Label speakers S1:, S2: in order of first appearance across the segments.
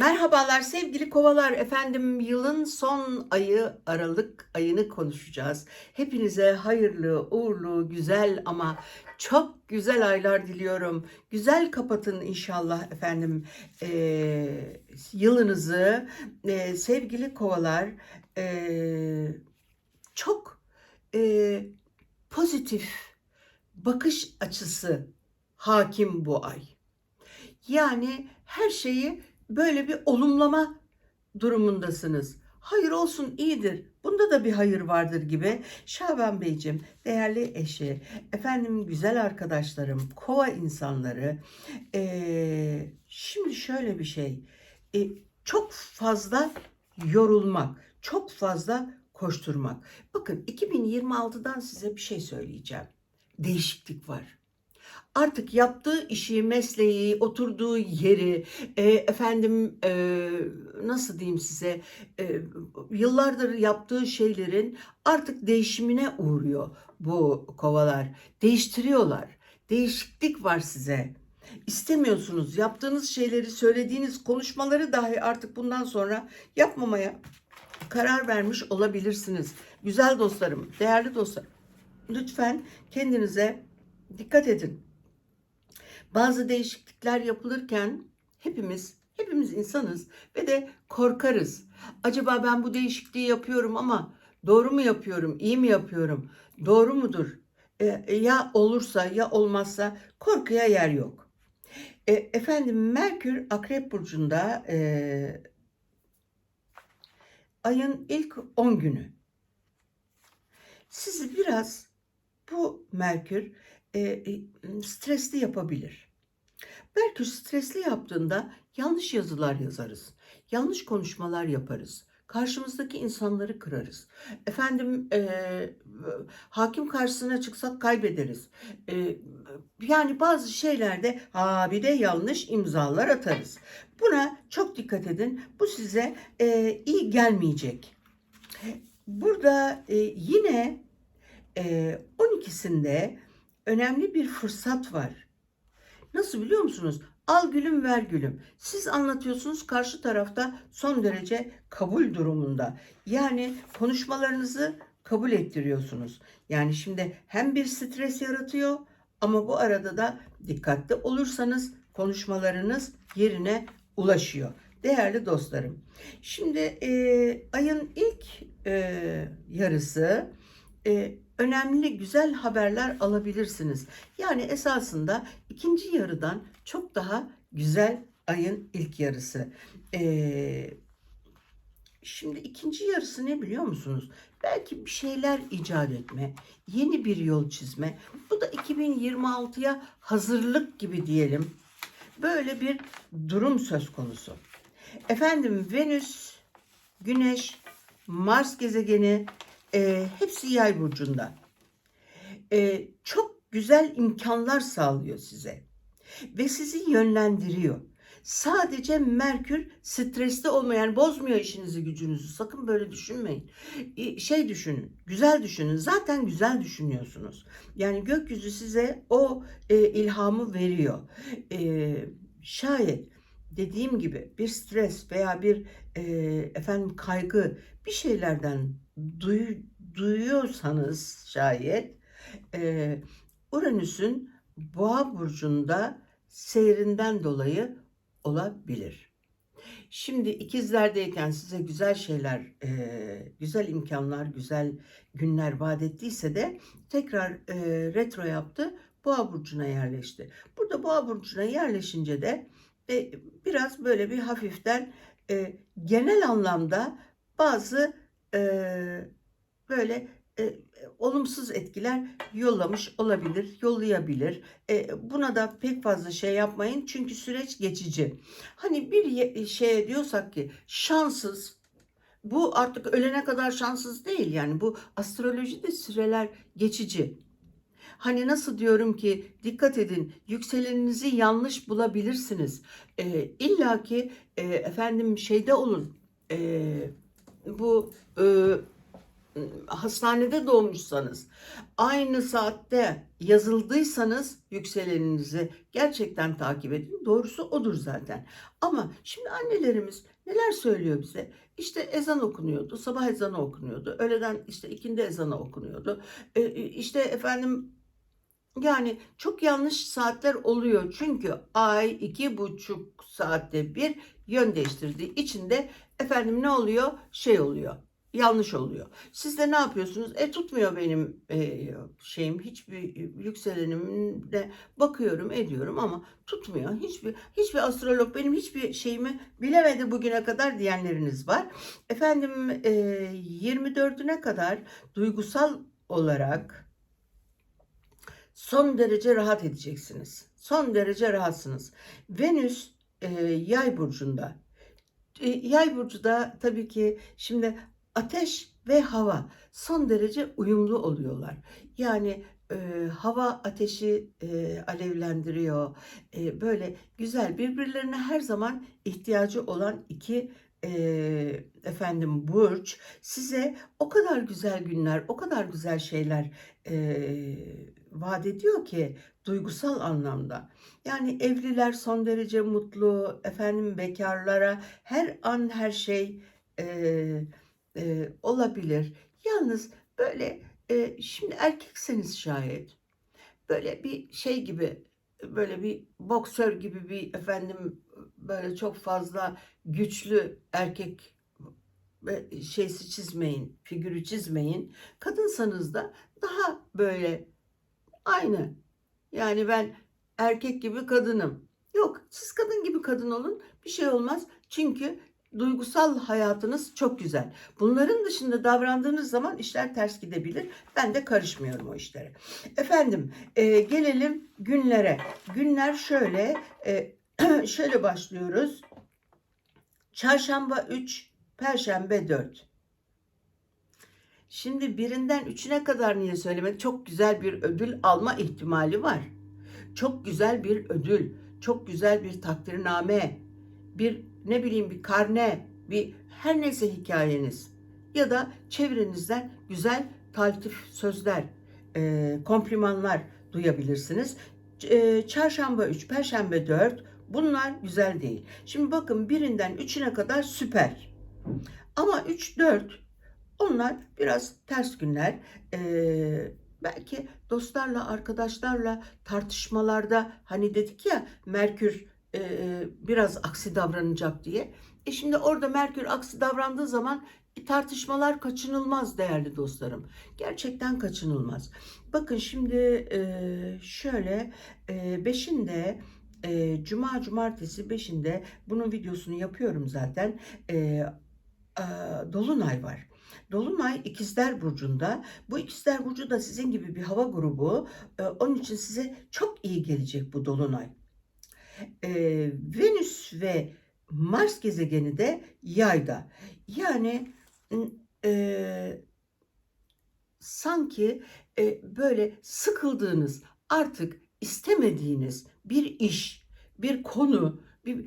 S1: Merhabalar sevgili kovalar efendim yılın son ayı Aralık ayını konuşacağız. Hepinize hayırlı, uğurlu, güzel ama çok güzel aylar diliyorum. Güzel kapatın inşallah efendim Ee, yılınızı Ee, sevgili kovalar ee, çok ee, pozitif bakış açısı hakim bu ay. Yani her şeyi böyle bir olumlama durumundasınız. Hayır olsun iyidir. Bunda da bir hayır vardır gibi. Şaban Beyciğim, değerli eşi, efendim güzel arkadaşlarım, kova insanları. eee, şimdi şöyle bir şey. E, çok fazla yorulmak, çok fazla koşturmak. Bakın 2026'dan size bir şey söyleyeceğim. Değişiklik var artık yaptığı işi, mesleği, oturduğu yeri, e, efendim e, nasıl diyeyim size, e, yıllardır yaptığı şeylerin artık değişimine uğruyor bu kovalar. Değiştiriyorlar. Değişiklik var size. İstemiyorsunuz. Yaptığınız şeyleri, söylediğiniz konuşmaları dahi artık bundan sonra yapmamaya karar vermiş olabilirsiniz. Güzel dostlarım, değerli dostlarım. Lütfen kendinize dikkat edin bazı değişiklikler yapılırken hepimiz hepimiz insanız ve de korkarız. Acaba ben bu değişikliği yapıyorum ama doğru mu yapıyorum, iyi mi yapıyorum, doğru mudur? E, ya olursa ya olmazsa korkuya yer yok. E, efendim Merkür Akrep Burcu'nda e, ayın ilk 10 günü. Sizi biraz bu Merkür e, e, stresli yapabilir. Merkür stresli yaptığında yanlış yazılar yazarız. Yanlış konuşmalar yaparız. Karşımızdaki insanları kırarız. Efendim e, hakim karşısına çıksak kaybederiz. E, yani bazı şeylerde ha bir de yanlış imzalar atarız. Buna çok dikkat edin. Bu size e, iyi gelmeyecek. Burada e, yine e, 12'sinde önemli bir fırsat var. Nasıl biliyor musunuz? Al gülüm ver gülüm. Siz anlatıyorsunuz karşı tarafta son derece kabul durumunda. Yani konuşmalarınızı kabul ettiriyorsunuz. Yani şimdi hem bir stres yaratıyor ama bu arada da dikkatli olursanız konuşmalarınız yerine ulaşıyor. Değerli dostlarım. Şimdi e, ayın ilk e, yarısı e, önemli güzel haberler alabilirsiniz. Yani esasında ikinci yarıdan çok daha güzel ayın ilk yarısı. Ee, şimdi ikinci yarısı ne biliyor musunuz? Belki bir şeyler icat etme, yeni bir yol çizme. Bu da 2026'ya hazırlık gibi diyelim. Böyle bir durum söz konusu. Efendim Venüs, Güneş, Mars gezegeni e, hepsi yay burcunda. E, çok güzel imkanlar sağlıyor size. Ve sizi yönlendiriyor. Sadece Merkür stresli olmayan, bozmuyor işinizi gücünüzü. Sakın böyle düşünmeyin. Şey düşünün, güzel düşünün. Zaten güzel düşünüyorsunuz. Yani gökyüzü size o e, ilhamı veriyor. E, şayet dediğim gibi bir stres veya bir e, efendim kaygı bir şeylerden duy, duyuyorsanız şayet e, Uranüs'ün Boğa burcunda seyrinden dolayı olabilir. Şimdi ikizlerdeyken size güzel şeyler, e, güzel imkanlar, güzel günler vaat ettiyse de tekrar e, retro yaptı. Boğa burcuna yerleşti. Burada Boğa burcuna yerleşince de e, biraz böyle bir hafiften e, genel anlamda bazı e, böyle e, olumsuz etkiler yollamış olabilir, yollayabilir. E, buna da pek fazla şey yapmayın çünkü süreç geçici. Hani bir şeye diyorsak ki şanssız, bu artık ölene kadar şanssız değil yani bu astrolojide süreler geçici. Hani nasıl diyorum ki dikkat edin yükseleninizi yanlış bulabilirsiniz. E, İlla ki e, efendim şeyde olun. E, bu e, hastanede doğmuşsanız, aynı saatte yazıldıysanız yükseleninizi gerçekten takip edin. Doğrusu odur zaten. Ama şimdi annelerimiz neler söylüyor bize? İşte ezan okunuyordu, sabah ezanı okunuyordu, öğleden işte ikindi ezanı okunuyordu. E, işte efendim yani çok yanlış saatler oluyor çünkü ay iki buçuk saatte bir yön değiştirdiği için de efendim ne oluyor? Şey oluyor. Yanlış oluyor. Siz de ne yapıyorsunuz? E tutmuyor benim e, şeyim. Hiçbir yükselenimde bakıyorum, ediyorum ama tutmuyor. Hiçbir hiçbir astrolog benim hiçbir şeyimi bilemedi bugüne kadar diyenleriniz var. Efendim e, 24'üne kadar duygusal olarak son derece rahat edeceksiniz. Son derece rahatsınız. Venüs e, yay burcunda. E, yay burcu da tabii ki şimdi ateş ve hava son derece uyumlu oluyorlar. Yani e, hava ateşi e, alevlendiriyor. E, böyle güzel birbirlerine her zaman ihtiyacı olan iki e, efendim burç size o kadar güzel günler, o kadar güzel şeyler e, vaat ediyor ki duygusal anlamda. Yani evliler son derece mutlu, efendim bekarlara her an her şey e, e, olabilir. Yalnız böyle e, şimdi erkekseniz şayet böyle bir şey gibi böyle bir boksör gibi bir efendim böyle çok fazla güçlü erkek şeysi çizmeyin, figürü çizmeyin. Kadınsanız da daha böyle aynı. Yani ben erkek gibi kadınım. Yok, siz kadın gibi kadın olun. Bir şey olmaz. Çünkü duygusal hayatınız çok güzel. Bunların dışında davrandığınız zaman işler ters gidebilir. Ben de karışmıyorum o işlere. Efendim, e, gelelim günlere. Günler şöyle, e, şöyle başlıyoruz. Çarşamba 3, Perşembe 4. Şimdi birinden üçüne kadar niye söylemedim? Çok güzel bir ödül alma ihtimali var. Çok güzel bir ödül, çok güzel bir takdirname, bir ne bileyim bir karne, bir her neyse hikayeniz ya da çevrenizden güzel taltif sözler, e, komplimanlar duyabilirsiniz. E, çarşamba 3, perşembe 4 bunlar güzel değil. Şimdi bakın birinden üçüne kadar süper. Ama 3, 4 onlar biraz ters günler. Ee, belki dostlarla, arkadaşlarla tartışmalarda hani dedik ya Merkür e, biraz aksi davranacak diye. E şimdi orada Merkür aksi davrandığı zaman e, tartışmalar kaçınılmaz değerli dostlarım. Gerçekten kaçınılmaz. Bakın şimdi e, şöyle e, beşinde e, Cuma, Cumartesi beşinde bunun videosunu yapıyorum zaten. E, e, Dolunay var. Dolunay İkizler Burcu'nda. Bu İkizler Burcu da sizin gibi bir hava grubu. E, onun için size çok iyi gelecek bu Dolunay. E, Venüs ve Mars gezegeni de yayda. Yani e, sanki e, böyle sıkıldığınız, artık istemediğiniz bir iş, bir konu, bir,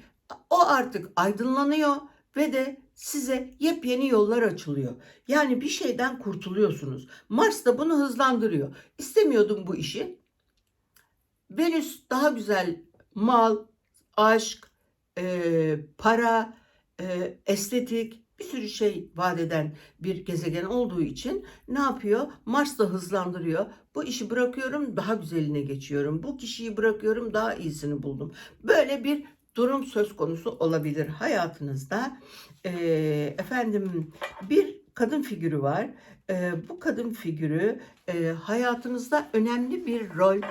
S1: o artık aydınlanıyor ve de size yepyeni yollar açılıyor. Yani bir şeyden kurtuluyorsunuz. Mars da bunu hızlandırıyor. İstemiyordum bu işi. Venüs daha güzel mal, aşk, e, para, e, estetik bir sürü şey vaat eden bir gezegen olduğu için ne yapıyor? Mars da hızlandırıyor. Bu işi bırakıyorum daha güzeline geçiyorum. Bu kişiyi bırakıyorum daha iyisini buldum. Böyle bir durum söz konusu olabilir hayatınızda. E, efendim bir kadın figürü var. E, bu kadın figürü e, hayatınızda önemli bir rol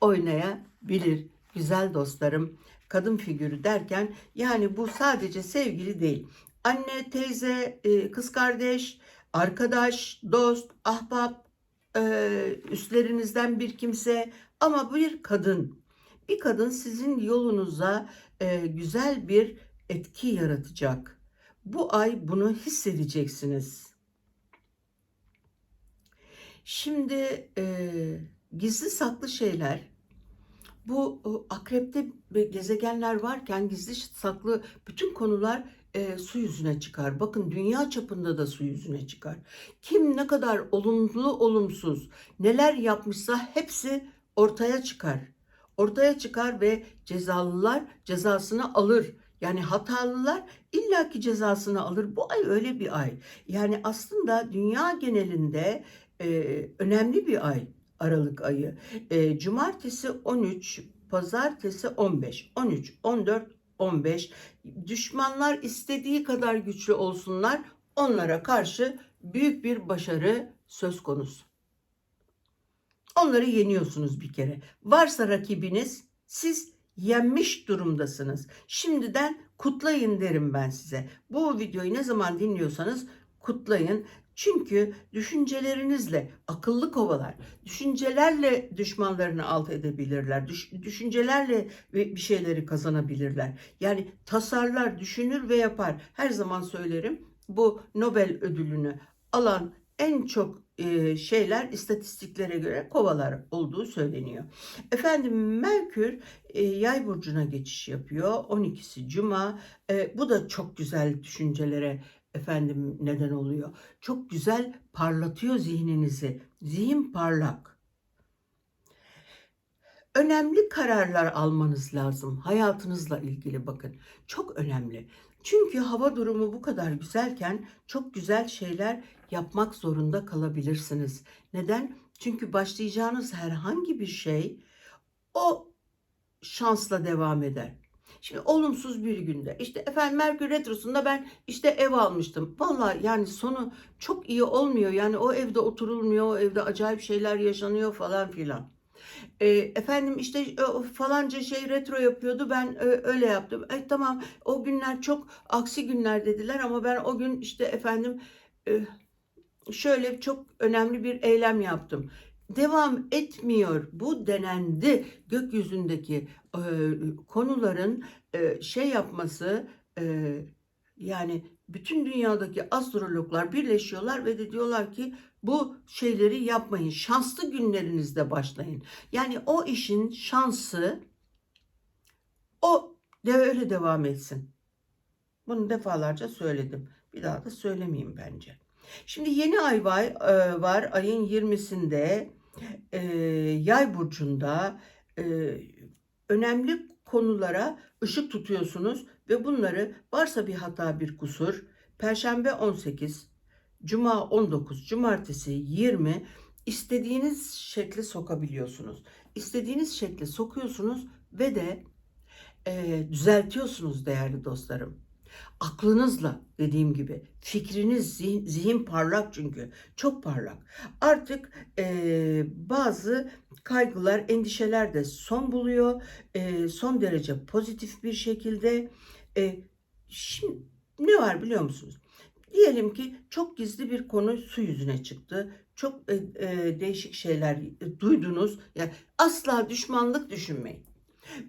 S1: oynayabilir. Güzel dostlarım, kadın figürü derken yani bu sadece sevgili değil. Anne, teyze, e, kız kardeş, arkadaş, dost, ahbap, üstlerinizden bir kimse ama bir kadın. Bir kadın sizin yolunuza güzel bir etki yaratacak. Bu ay bunu hissedeceksiniz. Şimdi e, gizli saklı şeyler, bu akrepte gezegenler varken gizli saklı bütün konular e, su yüzüne çıkar. Bakın dünya çapında da su yüzüne çıkar. Kim ne kadar olumlu olumsuz neler yapmışsa hepsi ortaya çıkar. Ortaya çıkar ve cezalılar cezasını alır. Yani hatalılar illaki cezasını alır. Bu ay öyle bir ay. Yani aslında dünya genelinde e, önemli bir ay Aralık ayı. E, cumartesi 13, pazartesi 15, 13, 14, 15. Düşmanlar istediği kadar güçlü olsunlar. Onlara karşı büyük bir başarı söz konusu. Onları yeniyorsunuz bir kere. Varsa rakibiniz siz yenmiş durumdasınız. Şimdiden kutlayın derim ben size. Bu videoyu ne zaman dinliyorsanız kutlayın. Çünkü düşüncelerinizle akıllı kovalar, düşüncelerle düşmanlarını alt edebilirler. Düş, düşüncelerle bir şeyleri kazanabilirler. Yani tasarlar, düşünür ve yapar. Her zaman söylerim bu Nobel ödülünü alan en çok e, şeyler istatistiklere göre kovalar olduğu söyleniyor. Efendim Merkür e, yay burcuna geçiş yapıyor. 12'si Cuma. E, bu da çok güzel düşüncelere efendim neden oluyor. Çok güzel parlatıyor zihninizi. Zihin parlak. Önemli kararlar almanız lazım hayatınızla ilgili bakın. Çok önemli. Çünkü hava durumu bu kadar güzelken çok güzel şeyler yapmak zorunda kalabilirsiniz. Neden? Çünkü başlayacağınız herhangi bir şey o şansla devam eder. Şimdi olumsuz bir günde işte efendim Merkür Retrosu'nda ben işte ev almıştım. Valla yani sonu çok iyi olmuyor. Yani o evde oturulmuyor, o evde acayip şeyler yaşanıyor falan filan. E, efendim işte e, falanca şey retro yapıyordu ben e, öyle yaptım. E, tamam o günler çok aksi günler dediler ama ben o gün işte efendim e, şöyle çok önemli bir eylem yaptım. Devam etmiyor. Bu denendi. Gökyüzündeki konuların şey yapması yani bütün dünyadaki astrologlar birleşiyorlar ve de diyorlar ki bu şeyleri yapmayın. Şanslı günlerinizde başlayın. Yani o işin şansı o de öyle devam etsin. Bunu defalarca söyledim. Bir daha da söylemeyeyim bence. Şimdi yeni ay var, ayın 20'sinde e, yay burcunda önemli konulara ışık tutuyorsunuz ve bunları varsa bir hata bir kusur Perşembe 18, Cuma 19, Cumartesi 20 istediğiniz şekli sokabiliyorsunuz. İstediğiniz şekli sokuyorsunuz ve de e, düzeltiyorsunuz değerli dostlarım. Aklınızla dediğim gibi fikriniz zihin, zihin parlak çünkü çok parlak. Artık e, bazı kaygılar endişeler de son buluyor. E, son derece pozitif bir şekilde. E, şimdi ne var biliyor musunuz? Diyelim ki çok gizli bir konu su yüzüne çıktı. Çok e, e, değişik şeyler e, duydunuz. Yani asla düşmanlık düşünmeyin.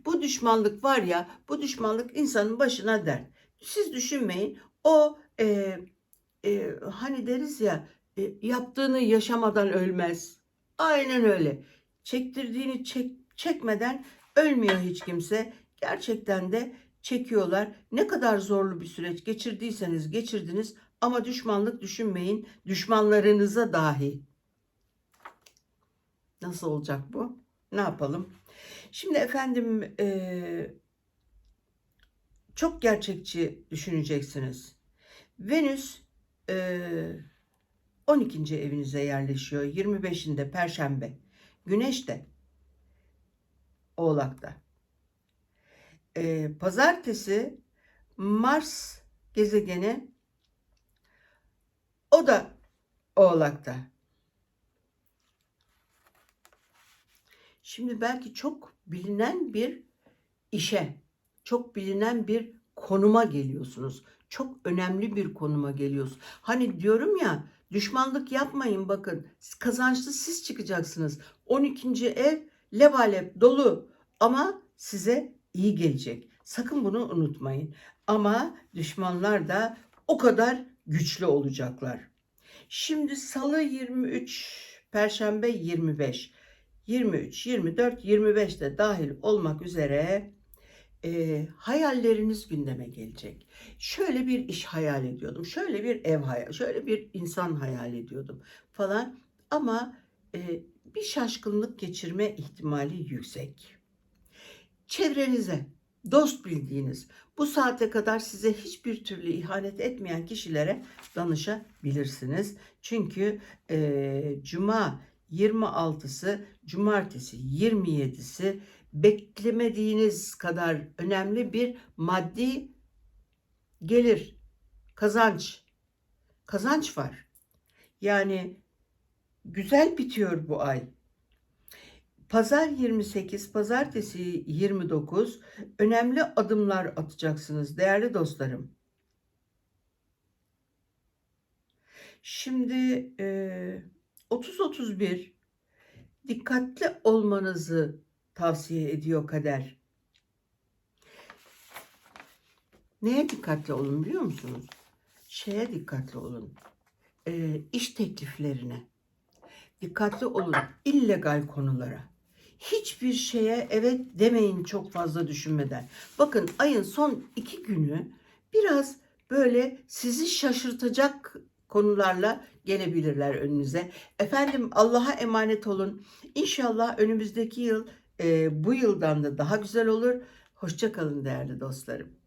S1: Bu düşmanlık var ya, bu düşmanlık insanın başına dert. Siz düşünmeyin. O e, e, hani deriz ya e, yaptığını yaşamadan ölmez. Aynen öyle. Çektirdiğini çek, çekmeden ölmüyor hiç kimse. Gerçekten de çekiyorlar. Ne kadar zorlu bir süreç geçirdiyseniz geçirdiniz ama düşmanlık düşünmeyin. Düşmanlarınıza dahi. Nasıl olacak bu? Ne yapalım? Şimdi efendim e, çok gerçekçi düşüneceksiniz. Venüs e, 12. evinize yerleşiyor. 25'inde Perşembe. Güneş de Oğlak'ta. E, pazartesi Mars gezegeni o da Oğlak'ta. Şimdi belki çok bilinen bir işe çok bilinen bir konuma geliyorsunuz. Çok önemli bir konuma geliyorsunuz. Hani diyorum ya düşmanlık yapmayın bakın. Kazançlı siz çıkacaksınız. 12. ev levalep dolu ama size iyi gelecek. Sakın bunu unutmayın. Ama düşmanlar da o kadar güçlü olacaklar. Şimdi salı 23, perşembe 25, 23, 24, 25 de dahil olmak üzere Eee, hayalleriniz gündeme gelecek. Şöyle bir iş hayal ediyordum, şöyle bir ev hayal şöyle bir insan hayal ediyordum falan ama, eee, bir şaşkınlık geçirme ihtimali yüksek. Çevrenize, dost bildiğiniz, bu saate kadar size hiçbir türlü ihanet etmeyen kişilere danışabilirsiniz. Çünkü, eee, cuma 26'sı, cumartesi 27'si beklemediğiniz kadar önemli bir maddi gelir, kazanç, kazanç var. Yani güzel bitiyor bu ay. Pazar 28, pazartesi 29 önemli adımlar atacaksınız değerli dostlarım. Şimdi, eee, 30-31 dikkatli olmanızı tavsiye ediyor kader. Neye dikkatli olun biliyor musunuz? Şeye dikkatli olun, eee, iş tekliflerine. Dikkatli olun illegal konulara. Hiçbir şeye evet demeyin çok fazla düşünmeden. Bakın ayın son 2 günü biraz böyle sizi şaşırtacak konularla gelebilirler önünüze. Efendim Allah'a emanet olun. İnşallah önümüzdeki yıl, eee, bu yıldan da daha güzel olur. Hoşça kalın değerli dostlarım.